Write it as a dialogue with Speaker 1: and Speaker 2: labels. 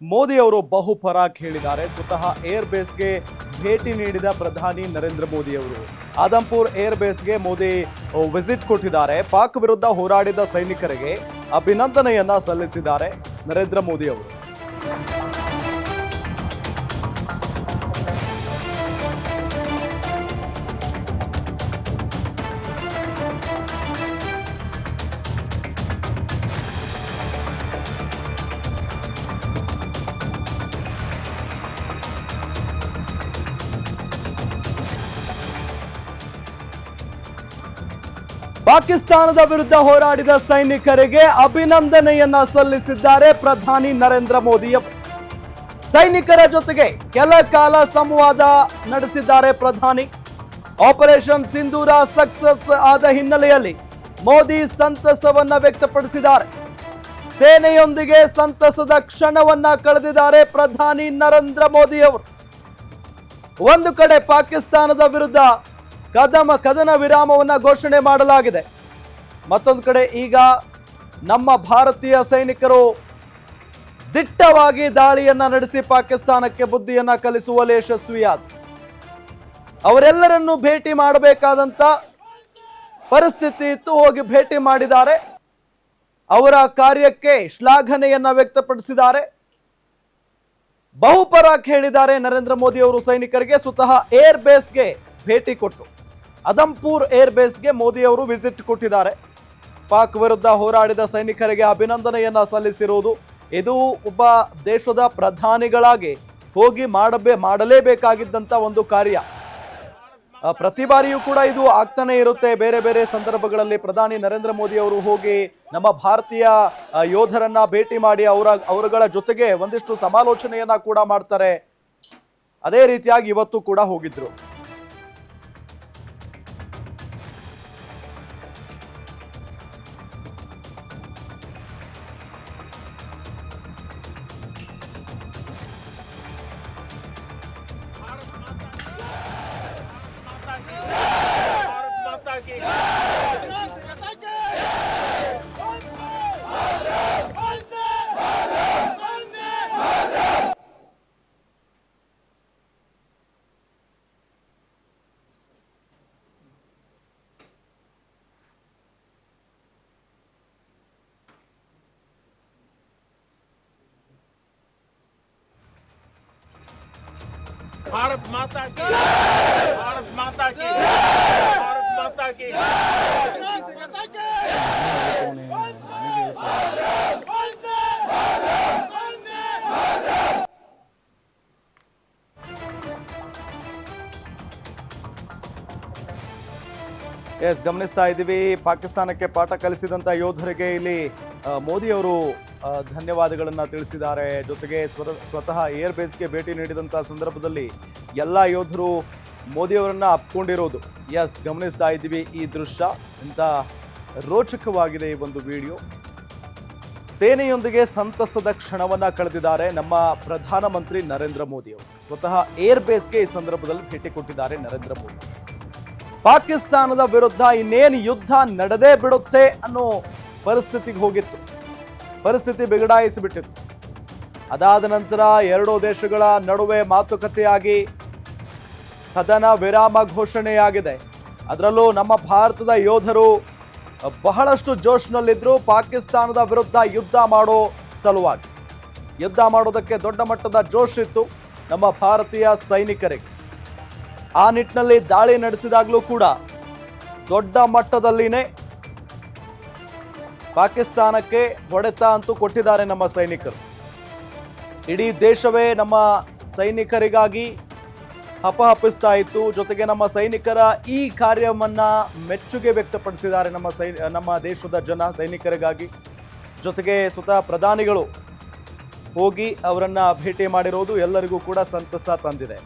Speaker 1: ಮೋದಿ ಅವರು ಬಹುಪರಾಕ್ ಹೇಳಿದ್ದಾರೆ. ಸ್ವತಃ ಏರ್ ಬೇಸ್ಗೆ ಭೇಟಿ ನೀಡಿದ ಪ್ರಧಾನಿ ನರೇಂದ್ರ ಮೋದಿ ಅವರು ಆದಂಪುರ್ ಏರ್ ಬೇಸ್ಗೆ ಮೋದಿ ವಿಸಿಟ್ ಕೊಟ್ಟಿದ್ದಾರೆ. ಪಾಕ್ ವಿರುದ್ಧ ಹೋರಾಡಿದ ಸೈನಿಕರಿಗೆ ಅಭಿನಂದನೆಯನ್ನ ಸಲ್ಲಿಸಿದ್ದಾರೆ ನರೇಂದ್ರ ಮೋದಿ ಅವರು ಪಾಕಿಸ್ತಾನದ ವಿರುದ್ಧ ಹೋರಾಡಿದ ಸೈನಿಕರಿಗೆ ಅಭಿನಂದನೆಯನ್ನ ಸಲ್ಲಿಸಿದ್ದಾರೆ ಪ್ರಧಾನಿ ನರೇಂದ್ರ ಮೋದಿ ಸೈನಿಕರ ಜೊತೆಗೆ ಕೆಲ ಕಾಲ ಸಂವಾದ ನಡೆಸಿದ್ದಾರೆ ಪ್ರಧಾನಿ. ಆಪರೇಷನ್ ಸಿಂಧೂರ ಸಕ್ಸಸ್ ಆದ ಹಿನ್ನೆಲೆಯಲ್ಲಿ ಮೋದಿ ಸಂತಸವನ್ನ ವ್ಯಕ್ತಪಡಿಸಿದ್ದಾರೆ. ಸೇನೆಯೊಂದಿಗೆ ಸಂತಸದ ಕ್ಷಣವನ್ನ ಕಳೆದಿದ್ದಾರೆ ಪ್ರಧಾನಿ ನರೇಂದ್ರ ಮೋದಿ ಅವರು. ಒಂದು ಕಡೆ ಪಾಕಿಸ್ತಾನದ ವಿರುದ್ಧ ಕದಮ ಕದನ ವಿರಾಮವನ್ನು ಘೋಷಣೆ ಮಾಡಲಾಗಿದೆ. ಮತ್ತೊಂದು ಕಡೆ ಈಗ ನಮ್ಮ ಭಾರತೀಯ ಸೈನಿಕರು ದಿಟ್ಟವಾಗಿ ದಾಳಿಯನ್ನು ನಡೆಸಿ ಪಾಕಿಸ್ತಾನಕ್ಕೆ ಬುದ್ಧಿಯನ್ನ ಕಲಿಸುವಲ್ಲಿ ಯಶಸ್ವಿಯಾದ. ಅವರೆಲ್ಲರನ್ನೂ ಭೇಟಿ ಮಾಡಬೇಕಾದಂತ ಪರಿಸ್ಥಿತಿ ಇತ್ತು, ಹೋಗಿ ಭೇಟಿ ಮಾಡಿದ್ದಾರೆ. ಅವರ ಕಾರ್ಯಕ್ಕೆ ಶ್ಲಾಘನೆಯನ್ನು ವ್ಯಕ್ತಪಡಿಸಿದ್ದಾರೆ. ಬಹುಪರಾಕ್ ಹೇಳಿದ್ದಾರೆ ನರೇಂದ್ರ ಮೋದಿ ಅವರು ಸೈನಿಕರಿಗೆ, ಸ್ವತಃ ಏರ್ ಬೇಸ್ಗೆ ಭೇಟಿ ಕೊಟ್ಟು. ಅದಂಪುರ್ ಏರ್ ಬೇಸ್ಗೆ ಮೋದಿ ಅವರು ವಿಸಿಟ್ ಕೊಟ್ಟಿದ್ದಾರೆ. ಪಾಕ್ ವಿರುದ್ಧ ಹೋರಾಡಿದ ಸೈನಿಕರಿಗೆ ಅಭಿನಂದನೆಯನ್ನ ಸಲ್ಲಿಸಿರುವುದು ಇದು ಒಬ್ಬ ದೇಶದ ಪ್ರಧಾನಿಗಳಾಗಿ ಹೋಗಿ ಮಾಡಬೇ ಮಾಡಲೇಬೇಕಾಗಿದ್ದಂಥ ಒಂದು ಕಾರ್ಯ. ಪ್ರತಿ ಬಾರಿಯೂ ಕೂಡ ಇದು ಆಗ್ತಾನೆ ಇರುತ್ತೆ. ಬೇರೆ ಬೇರೆ ಸಂದರ್ಭಗಳಲ್ಲಿ ಪ್ರಧಾನಿ ನರೇಂದ್ರ ಮೋದಿ ಅವರು ಹೋಗಿ ನಮ್ಮ ಭಾರತೀಯ ಯೋಧರನ್ನ ಭೇಟಿ ಮಾಡಿ ಅವರ, ಅವರುಗಳ ಜೊತೆಗೆ ಒಂದಿಷ್ಟು ಸಮಾಲೋಚನೆಯನ್ನ ಕೂಡ ಮಾಡ್ತಾರೆ. ಅದೇ ರೀತಿಯಾಗಿ ಇವತ್ತು ಕೂಡ ಹೋಗಿದ್ರು.
Speaker 2: भारत माता की भारत माता की भारत माता की
Speaker 1: ಎಸ್ ಗಮನಿಸ್ತಾ ಇದ್ದೀವಿ ಪಾಕಿಸ್ತಾನಕ್ಕೆ ಪಾಠ ಕಲಿಸಿದಂತ ಯೋಧರಿಗೆ ಇಲ್ಲಿ ಆ, ಮೋದಿ ಅವರು ಆ, ಧನ್ಯವಾದಗಳನ್ನ ತಿಳಿಸಿದ್ದಾರೆ. ಜೊತೆಗೆ ಸ್ವರ- ಸ್ವತಃ ಏರ್ ಬೇಸ್ಗೆ ಭೇಟಿ ನೀಡಿದಂಥ ಸಂದರ್ಭದಲ್ಲಿ ಎಲ್ಲ ಯೋಧರು ಮೋದಿಯವರನ್ನು ಅಪ್ಕೊಂಡಿರೋದು. ಎಸ್ ಗಮನಿಸ್ತಾ ಇದ್ದೀವಿ ಈ ದೃಶ್ಯ. ಇಂಥ ರೋಚಕವಾಗಿದೆ ಈ ಒಂದು ವಿಡಿಯೋ. ಸೇನೆಯೊಂದಿಗೆ ಸಂತಸದ ಕ್ಷಣವನ್ನ ಕಳೆದಿದ್ದಾರೆ ನಮ್ಮ ಪ್ರಧಾನಮಂತ್ರಿ ನರೇಂದ್ರ ಮೋದಿ ಅವರು. ಸ್ವತಃ ಏರ್ ಬೇಸ್ಗೆ ಈ ಸಂದರ್ಭದಲ್ಲಿ ಭೇಟಿ ಕೊಟ್ಟಿದ್ದಾರೆ ನರೇಂದ್ರ ಮೋದಿ ಪಾಕಿಸ್ತಾನದ ವಿರುದ್ಧ ಇನ್ನೇನು ಯುದ್ಧ ನಡೆದೇ ಬಿಡುತ್ತೆ ಅನ್ನೋ ಪರಿಸ್ಥಿತಿಗೆ ಹೋಗಿತ್ತು. ಪರಿಸ್ಥಿತಿ ಬಿಗಡಾಯಿಸಿಬಿಟ್ಟಿತ್ತು. ಅದಾದ ನಂತರ ಎರಡೂ ದೇಶಗಳ ನಡುವೆ ಮಾತುಕತೆಯಾಗಿ ಕದನ ವಿರಾಮ ಘೋಷಣೆಯಾಗಿದೆ. ಅದರಲ್ಲೂ ನಮ್ಮ ಭಾರತದ ಯೋಧರು ಬಹಳಷ್ಟು ಜೋಶ್ನಲ್ಲಿದ್ದರೂ ಪಾಕಿಸ್ತಾನದ ವಿರುದ್ಧ ಯುದ್ಧ ಮಾಡೋ ಸಲುವಾಗಿ. ಯುದ್ಧ ಮಾಡೋದಕ್ಕೆ ದೊಡ್ಡ ಮಟ್ಟದ ಜೋಶ್ ಇತ್ತು ನಮ್ಮ ಭಾರತೀಯ ಸೈನಿಕರಿಗೆ. ಆ ನಿಟ್ಟಿನಲ್ಲಿ ದಾಳಿ ನಡೆಸಿದಾಗಲೂ ಕೂಡ ದೊಡ್ಡ ಮಟ್ಟದಲ್ಲಿನೇ ಪಾಕಿಸ್ತಾನಕ್ಕೆ ಹೊಡೆತ ಅಂತೂ ಕೊಟ್ಟಿದ್ದಾರೆ ನಮ್ಮ ಸೈನಿಕರು. ಇಡೀ ದೇಶವೇ ನಮ್ಮ ಸೈನಿಕರಿಗಾಗಿ ಹಪಹಪಿಸ್ತಾ ಇತ್ತು. ಜೊತೆಗೆ ನಮ್ಮ ಸೈನಿಕರ ಈ ಕಾರ್ಯವನ್ನು ಮೆಚ್ಚುಗೆ ವ್ಯಕ್ತಪಡಿಸಿದ್ದಾರೆ ನಮ್ಮ ಸೈ, ನಮ್ಮ ದೇಶದ ಜನ ಸೈನಿಕರಿಗಾಗಿ. ಜೊತೆಗೆ ಸ್ವತಃ ಪ್ರಧಾನಿಗಳು ಹೋಗಿ ಅವರನ್ನು ಭೇಟಿ ಮಾಡಿರೋದು ಎಲ್ಲರಿಗೂ ಕೂಡ ಸಂತಸ ತಂದಿದೆ.